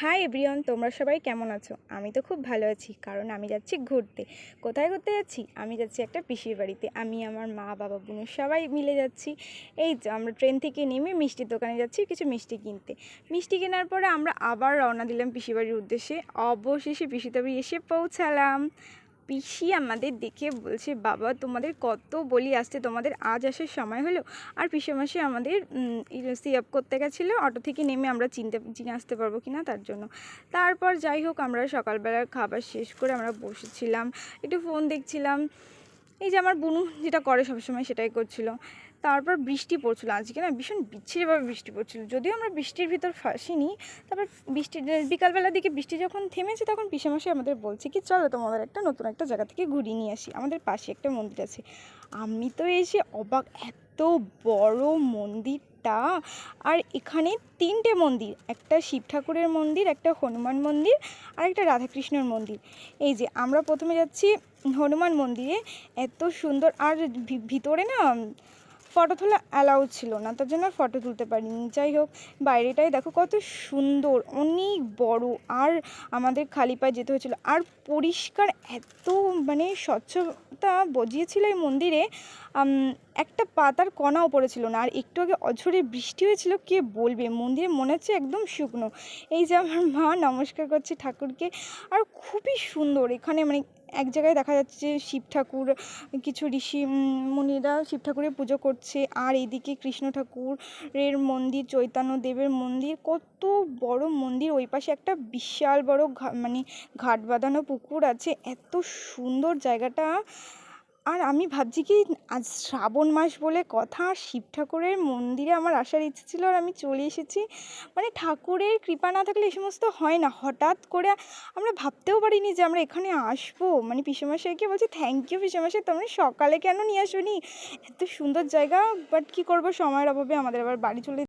Hi everyone, তোমরা সবাই কেমন আছো? আমি তো খুব ভালো আছি, কারণ আমি যাচ্ছি ঘুরতে। কোথায় ঘুরতে যাচ্ছি? আমি যাচ্ছি একটা পিসির বাড়িতে। আমি, আমার মা, বাবা, বোন সবাই মিলে যাচ্ছি। এই তো আমরা ট্রেন থেকে নেমে মিষ্টির দোকানে যাচ্ছি কিছু মিষ্টি কিনতে। মিষ্টি কেনার পরে আমরা আবার রওনা দিলাম পিসির বাড়ির উদ্দেশ্যে। অবশেষে পিসিতে বাড়ি এসে পৌঁছালাম। পিসি আমাদের দেখে বলছে, বাবা, তোমাদের কত বলি আসতে তোমাদের আজ আসার সময় হলো। আর পিসেমাসে আমাদের সি আপ করতে গেছিল, অটো থেকে নেমে আমরা চিনতে, চিনে আসতে পারব কি না তার জন্য। তারপর যাই হোক, আমরা সকালবেলার খাবার শেষ করে আমরা বসেছিলাম, একটু ফোন দেখছিলাম। এই যে আমার বুনু যেটা করে সবসময় সেটাই করছিল। তারপর বৃষ্টি পড়ছিল। আজকে না ভীষণ বিচ্ছিরিভাবে বৃষ্টি পড়ছিল। যদিও আমরা বৃষ্টির ভিতর ফাঁসিনি, তারপর বৃষ্টি, বিকালবেলার দিকে বৃষ্টি যখন থেমেছে তখন পিসেমাসে আমাদের বলছে কি, চলো তোমাদের একটা নতুন একটা জায়গা থেকে ঘুরিয়ে নিয়ে আসি। আমাদের পাশে একটা মন্দির আছে। আমি তো এসে অবাক, এত বড় মন্দিরটা, আর এখানে তিনটে মন্দির, একটা শিব ঠাকুরের মন্দির, একটা হনুমান মন্দির, আর একটা রাধাকৃষ্ণের মন্দির। এই যে আমরা প্রথমে যাচ্ছি হনুমান মন্দিরে, এত সুন্দর, আর ভিতরে না ফটো তোলা অ্যালাউ ছিল না, তার জন্য ফটো তুলতে পারিনি। যাই হোক, বাইরেটাই দেখো কত সুন্দর, অনেক বড়। আর আমাদের খালি পায়ে যেতে হয়েছিল। আর পরিষ্কার এত মানে স্বচ্ছতা বজিয়েছিল এই মন্দিরে একটা পাতার কণাও পড়েছিল না। আর একটু আগে অঝরে বৃষ্টি হয়েছিল, কে বলবে? মন্দিরে মনে হচ্ছে একদম শুকনো। এই যে আমার মা নমস্কার করছে ঠাকুরকে। আর খুবই সুন্দর এখানে মানে এক জায়গায় দেখা যাচ্ছে শিব ঠাকুর, কিছু ঋষি মুনিরা শিব ঠাকুরের পুজো করছে। আর এদিকে কৃষ্ণ ঠাকুরের মন্দির চৈতন্য দেবের মন্দির, কত বড় মন্দির। ওই পাশে একটা বিশাল বড় ঘা- মানে ঘাট বাঁধানো পুকুর আছে। এত সুন্দর জায়গাটা। আর আমি ভাবছি কি, আজ শ্রাবণ মাস বলে কথা শিব ঠাকুরের মন্দিরে আমার আসার ইচ্ছে ছিল আর আমি চলে এসেছি। মানে ঠাকুরের কৃপা না থাকলে এই সমস্ত হয় না। হঠাৎ করে আমরা ভাবতেও পারিনি যে আমরা এখানে আসব। মানে পিসেমশাইকে বলছি থ্যাংক ইউ পিসেমশাই, তোমরা সকালে কেন নিয়ে আসোনি? এত সুন্দর জায়গা বাট কী করব? সময়ের অভাবে আমাদের আবার বাড়ি চলে